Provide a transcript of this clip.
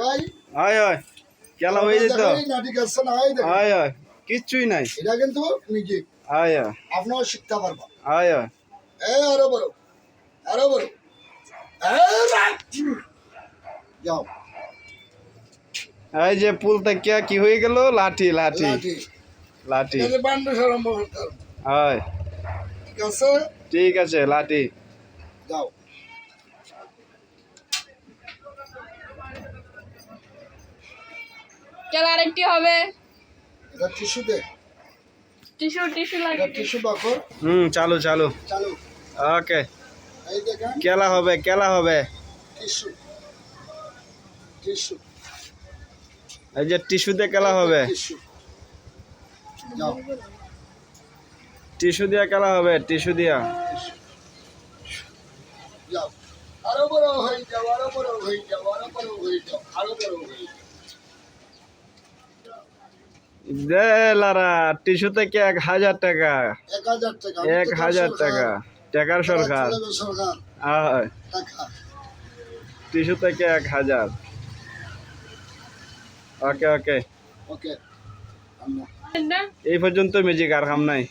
হয় হয় খেলা হয়ে যেত। হয় হয় কিচ্ছুই নাই। এটা কিন্তু মিউজিক হয় হয় আপনারা শিখতে পারবা। হয় হয় এই আরও বড় আরও বড় যাও। এই যে পুল থেকে কি হয়ে গেল? লাঠি লাঠি। লাঠি। হয় ঠিক আছে? ঠিক আছে লাঠি। যাও। চল আরেকটি হবে। এটা টিস্যু দে টিস্যু টিস্যু লাগে। টিস্যু বাকর হুম চালু চালু। চালু। ওকে। এই দেখেন। খেলা হবে খেলা হবে। টিস্যু। টিস্যু। এই যে টিস্যুতে খেলা হবে। টিস্যু। যাও। টিস্যু দিয়া খেলা হবে টিস্যু দিয়া। যাও। আরও বড় হয়ে যাও আরও বড় হয়ে যাও আরও বড় হয়ে যাও আরও বড় হয়ে যাও। দে লারা টিস্যু থেকে এক হাজার টাকা। এক হাজার টাকা টাকার সরকার। চলে সরকার। টাকা। টিস্যু থেকে এক হাজার। ওকে ওকে। এই পর্যন্ত মিউজিক আর কাম নাই।